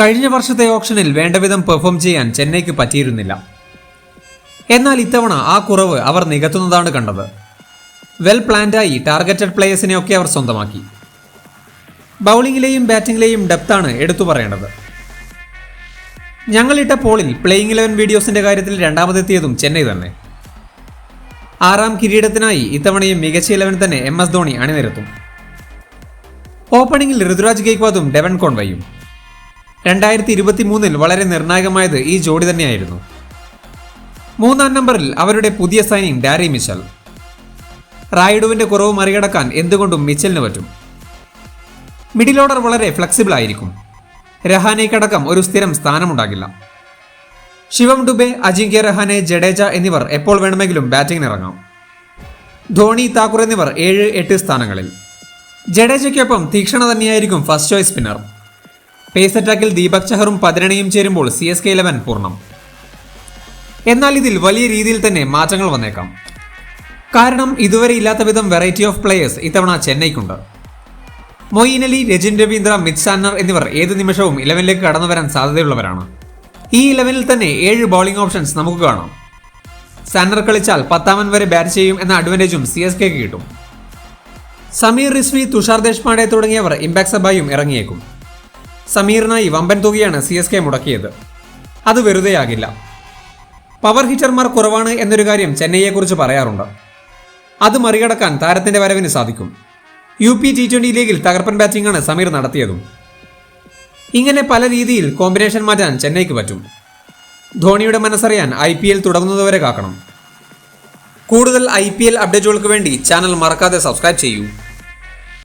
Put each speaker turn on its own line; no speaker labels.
കഴിഞ്ഞ വർഷത്തെ ഓപ്ഷനിൽ വേണ്ടവിധം പെർഫോം ചെയ്യാൻ ചെന്നൈക്ക് പറ്റിയിരുന്നില്ല. എന്നാൽ ഇത്തവണ ആ കുറവ് അവർ നികത്തുന്നതാണ് കണ്ടത്. വെൽ പ്ലാൻഡായി ടാർഗറ്റഡ് പ്ലേയേഴ്സിനെയൊക്കെ അവർ സ്വന്തമാക്കി. ബൗളിങ്ങിലെയും ബാറ്റിംഗിലെയും ഡെപ്താണ് എടുത്തു പറയേണ്ടത്. ഞങ്ങളിട്ട പോളിൽ പ്ലേയിങ് ഇലവൻ വീഡിയോസിന്റെ കാര്യത്തിൽ രണ്ടാമതെത്തിയതും ചെന്നൈ തന്നെ. ആറാം കിരീടത്തിനായി ഇത്തവണയും മികച്ച ഇലവൻ തന്നെ എം എസ് ധോണി അണിനിരത്തും. ഓപ്പണിംഗിൽ ഋതുരാജ് ഗെയ്ക്വാദും ഡെവൻ കോൺവയും. രണ്ടായിരത്തി ഇരുപത്തി മൂന്നിൽ വളരെ നിർണായകമായത് ഈ ജോഡി തന്നെയായിരുന്നു. മൂന്നാം നമ്പറിൽ അവരുടെ പുതിയ സൈനിങ് ഡാരി മിച്ചൽ. റായിഡുവിന്റെ കുറവ് മറികടക്കാൻ എന്തുകൊണ്ടും മിച്ചലിന് പറ്റും. മിഡിൽ ഓർഡർ വളരെ ഫ്ലെക്സിബിൾ ആയിരിക്കും. രഹാനയ്ക്കടക്കം ഒരു സ്ഥിരം സ്ഥാനമുണ്ടാകില്ല. ശിവം ഡുബെ അജിങ്ക്യ രഹാനെ ജഡേജ എന്നിവർ എപ്പോൾ വേണമെങ്കിലും ബാറ്റിംഗിനിറങ്ങാം ധോണി താക്കൂർ എന്നിവർ ഏഴ് എട്ട് സ്ഥാനങ്ങളിൽ. ജഡേജയ്ക്കൊപ്പം തീക്ഷണ തന്നെയായിരിക്കും ഫസ്റ്റ് ചോയ്സ് സ്പിന്നർ. പേസ് അറ്റാക്കിൽ ദീപക് ചഹറും പതിരണയും ചേരുമ്പോൾ സി എസ് കെ ഇലവൻ പൂർണം. എന്നാൽ ഇതിൽ വലിയ രീതിയിൽ തന്നെ മാറ്റങ്ങൾ വന്നേക്കാം. കാരണം ഇതുവരെ ഇല്ലാത്ത വിധം വെറൈറ്റി ഓഫ് പ്ലേയേഴ്സ് ഇത്തവണ ചെന്നൈക്കുണ്ട്. മൊയ്ൻ അലി രജിൻ രവീന്ദ്ര മിത് സാന്നർ എന്നിവർ ഏത് നിമിഷവും ഇലവനിലേക്ക് കടന്നു വരാൻ സാധ്യതയുള്ളവരാണ്. ഈ ഇലവനിൽ തന്നെ ഏഴ് ബൗളിംഗ് ഓപ്ഷൻസ് നമുക്ക് കാണാം. സാന്നർ കളിച്ചാൽ പത്താമൻ വരെ ബാറ്റ് ചെയ്യും എന്ന അഡ്വാന്റേജും സി എസ് കെക്ക് കിട്ടും. സമീർ റിസ്വി തുഷാർ ദേശ്പാണ്ഡെ തുടങ്ങിയവർ ഇമ്പാക്ട് സബായും ഇറങ്ങിയേക്കും. സമീറിനായി വമ്പൻ തുകയാണ് സി എസ് കെ മുടക്കിയത്. അത് വെറുതെയാകില്ല. പവർ ഹിറ്റർമാർ കുറവാണ് എന്നൊരു കാര്യം ചെന്നൈയെക്കുറിച്ച് പറയാറുണ്ട്. അത് മറികടക്കാൻ താരത്തിന്റെ വരവിന് സാധിക്കും. യു പി ടി ട്വന്റി ലീഗിൽ തകർപ്പൻ ബാറ്റിംഗാണ് സമീർ നടത്തിയതും. ഇങ്ങനെ പല രീതിയിൽ കോമ്പിനേഷൻ മാറ്റാൻ ചെന്നൈക്ക് പറ്റും. ധോണിയുടെ മനസ്സറിയാൻ ഐ പി എൽ തുടങ്ങുന്നതുവരെ കാക്കണം. കൂടുതൽ ഐ പി എൽ അപ്ഡേറ്റുകൾക്ക് വേണ്ടി ചാനൽ മറക്കാതെ സബ്സ്ക്രൈബ് ചെയ്യൂ.